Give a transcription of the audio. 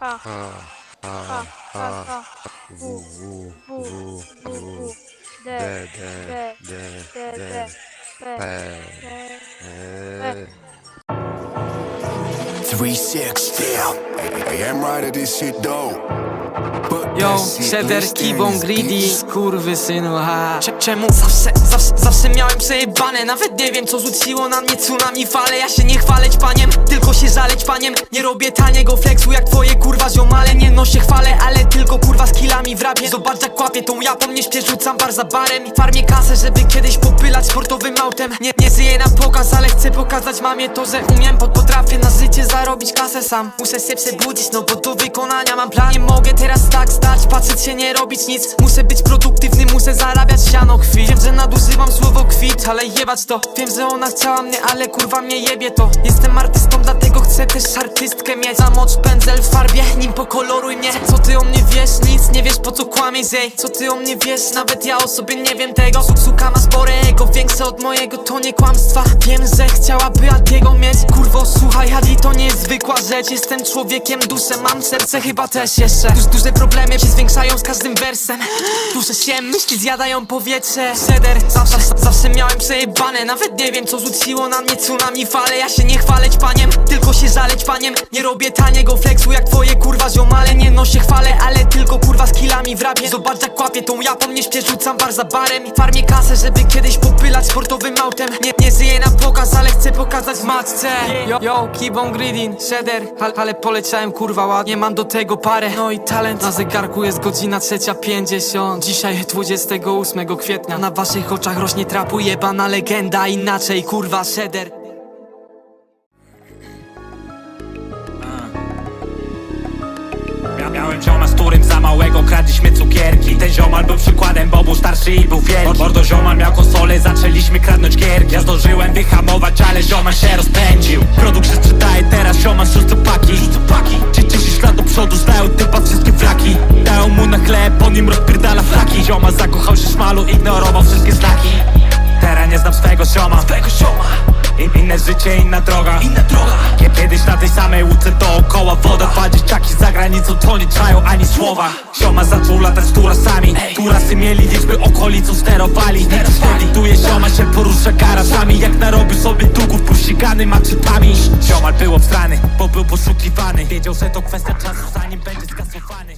Ha, Ha, ha, ha, ha, ha, ha. w, W, w, W, w, W, w, W. D, d, D, d, d, D, d, D. P, p, E. e. 360. Hey, I'm right at this shit though. Yo, list Kibon, Greedy, kurwy synu, ha. Cze- Czemu zawsze, zawsze, zawsze miałem przejebane? Nawet nie wiem co rzuciło na mnie tsunami fale. Ja się nie chwaleć paniem, tylko się żaleć paniem Nie robię taniego flexu jak twoje kurwa ziomale. Nie noszę chwale, ale tylko kurwa z killami w rapie Zobacz jak kłapię tą japą, nie śpię, rzucam bar za barem. I farmię kasę, żeby kiedyś popylać sportowym autem. Nie, nie żyję na pokaz, ale chcę pokazać mamie to, że umiem. Pod potrafię na życie zarobić kasę sam. Muszę się przebudzić, no bo do wykonania mam plan. Nie mogę teraz tak stać, patrzeć się, nie robić nic. Muszę być produktywny, muszę zarabiać siano kwit Wiem, że nadużywam słowo kwit, ale jebać to. Wiem, że ona chciała mnie, ale kurwa mnie jebie to. Jestem artystą, dlatego chcę też artystkę mieć Zamocz pędzel w farbie, nim pokoloruj mnie. Co ty o mnie wiesz? Nic nie wiesz, po co kłamiesz, ej? Co ty o mnie wiesz? Nawet ja o sobie nie wiem tego. Su- Suka ma spore ego, większe od mojego, to nie kłamstwa. Wiem, że chciałaby Adiego mieć. Kurwo, słuchaj, Adi to nie jest zwykła rzecz. Jestem człowiekiem, duszę, mam serce, chyba też jeszcze. Duż, Duże problemy się zwiększają z każdym wersem. Duszę się, myśli zjadają powietrze. Seder, zawsze, zawsze miałem przejebane. Nawet nie wiem, co rzuciło na mnie tsunami fale. Ja się nie chwaleć paniem, tylko się żaleć paniem. Nie robię taniego flexu jak twoje kurwa ziomale. Nie noszę chwale, ale tylko kurwa z killami w rapie Zobacz jak kłapię tą japą, nie śpię, rzucam bar za barem. I farmię kasę, żeby kiedyś popylać sportowym autem. Nie, nie żyję na pokaz, ale chcę pokazać matce. Yo, yo, keep on greeting, shedder. Ale, poleciałem kurwa ładnie, mam do tego parę. No i talent, na zegarku jest godzina trzecia pięćdziesiąt. Dzisiaj 28 kwietnia. Na waszych oczach rośnie trapu jebana legenda. Inaczej kurwa shedder Zioma, z którym za małego kradliśmy cukierki. Ten ziomal był przykładem, bo był starszy i był wielki. Mordo ziomal miał konsolę, zaczęliśmy kradnąć gierki. Ja zdążyłem wyhamować, ale ziomal się rozpędził. Produkt się sprzedaje teraz, ziomal szóste paki. 10 lat do przodu znają typa wszystkie flaki Dają mu na chleb, po nim rozpierdala flaki. Ziomal zakochał się szmalu, ignorował wszystkie znaki. Teraz nie znam swego zioma In, Inne życie, inna droga. Inna droga. Kiedyś na tej samej łódce dookoła woda Dwa dzieciaki za granicą to nie czają ani słowa. Sioma zaczął latać z turasami Turasy mieli liczby okolicą sterowali. Widuje, sioma się porusza garażami Jak narobił sobie długów pościgany maczetami. Ziomal był obstrany, bo był poszukiwany. Wiedział, że to kwestia czasu zanim będzie skasowany